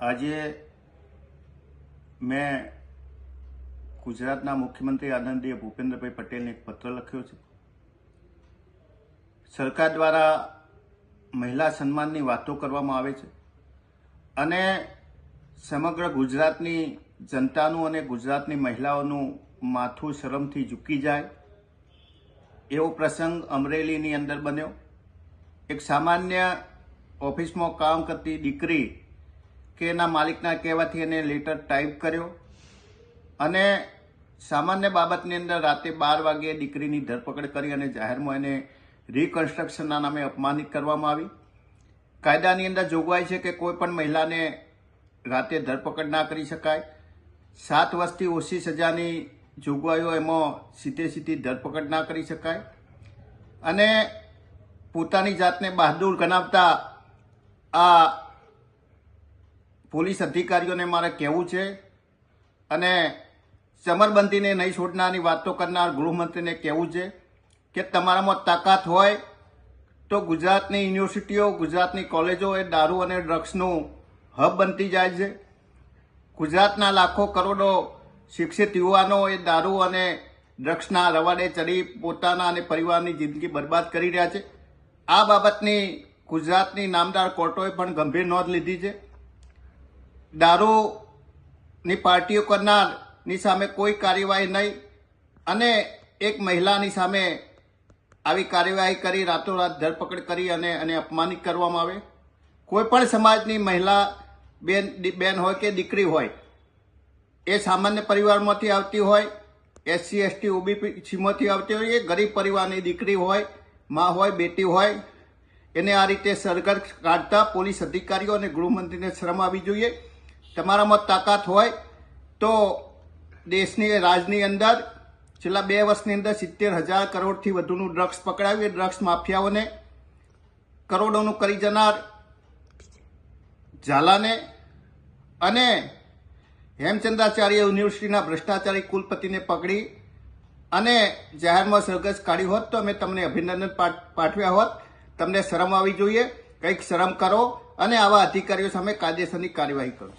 આજે મેં ગુજરાતના મુખ્યમંત્રી આદરણીય ભૂપેન્દ્રભાઈ પટેલને એક પત્ર લખ્યો છે. સરકાર દ્વારા મહિલા સન્માનની વાતો કરવામાં આવે છે અને સમગ્ર ગુજરાતની જનતાનું અને ગુજરાતની મહિલાઓનું માથું શરમથી ઝૂકી જાય એવો પ્રસંગ અમરેલીની અંદર બન્યો. એક સામાન્ય ઓફિસમાં કામ કરતી દીકરી કે એના માલિકના કહેવાથી એને લેટર ટાઈપ કર્યો. અને સામાન્ય બાબતની અંદર રાતે બાર વાગે દીકરીની ધરપકડ કરી અને જાહેરમાં એને રિકન્સ્ટ્રક્શનના નામે અપમાનિત કરવામાં આવી. કાયદાની અંદર જોગવાઈ છે કે કોઈ પણ મહિલાને રાતે ધરપકડ ના કરી શકાય. સાત વર્ષથી ઓછી સજાની જોગવાઈઓ એમાં સીધે સીધી ધરપકડ ના કરી શકાય. અને પોતાની જાતને બહાદુર ગણાવતા આ પોલીસ અધિકારીઓને મારે કહેવું છે અને ચમરબંધીને નહીં છોડનારની વાતો કરનાર ગૃહમંત્રીને કહેવું છે કે તમારામાં તાકાત હોય તો ગુજરાતની યુનિવર્સિટીઓ, ગુજરાતની કોલેજો એ દારૂ અને ડ્રગ્સનું હબ બનતી જાય છે. ગુજરાતના લાખો કરોડો શિક્ષિત યુવાનો એ દારૂ અને ડ્રગ્સના રવાડે ચડી પોતાના અને પરિવારની જિંદગી બરબાદ કરી રહ્યા છે. આ બાબતની ગુજરાતની નામદાર કોર્ટોએ પણ ગંભીર નોંધ લીધી છે. દારૂની પાર્ટીઓ કરનારની સામે કોઈ કાર્યવાહી નહીં અને એક મહિલાની સામે આવી કાર્યવાહી કરી, રાતોરાત ધરપકડ કરી અને એને અપમાનિત કરવામાં આવે. કોઈ પણ સમાજની મહિલા બેન બેન હોય કે દીકરી હોય, એ સામાન્ય પરિવારમાંથી આવતી હોય, એસસી, એસટી ઓબીસીમાંથી આવતી હોય, એ ગરીબ પરિવારની દીકરી હોય, મા હોય, બેટી હોય, એને આ રીતે સરગર કાઢતા પોલીસ અધિકારીઓ અને ગૃહમંત્રીને શરમ આવી જોઈએ. તમારામાં તાકાત હોય તો દેશની રાજની અંદર છેલ્લા બે વર્ષની અંદર સિત્તેર હજાર કરોડથી વધુનું ડ્રગ્સ પકડાયું. એ ડ્રગ્સ માફિયાઓને, કરોડોનું કરી જનાર ઝાલાને અને હેમચંદ્રાચાર્ય યુનિવર્સિટીના ભ્રષ્ટાચારી કુલપતિને પકડી અને જાહેરમાં સરઘસ કાઢી હોત તો અમે તમને અભિનંદન પાઠ- પાઠવ્યા હોત. તમને શરમ આવી જોઈએ. કંઈક શરમ કરો અને આવા અધિકારીઓ સામે કાયદેસરની કાર્યવાહી કરો.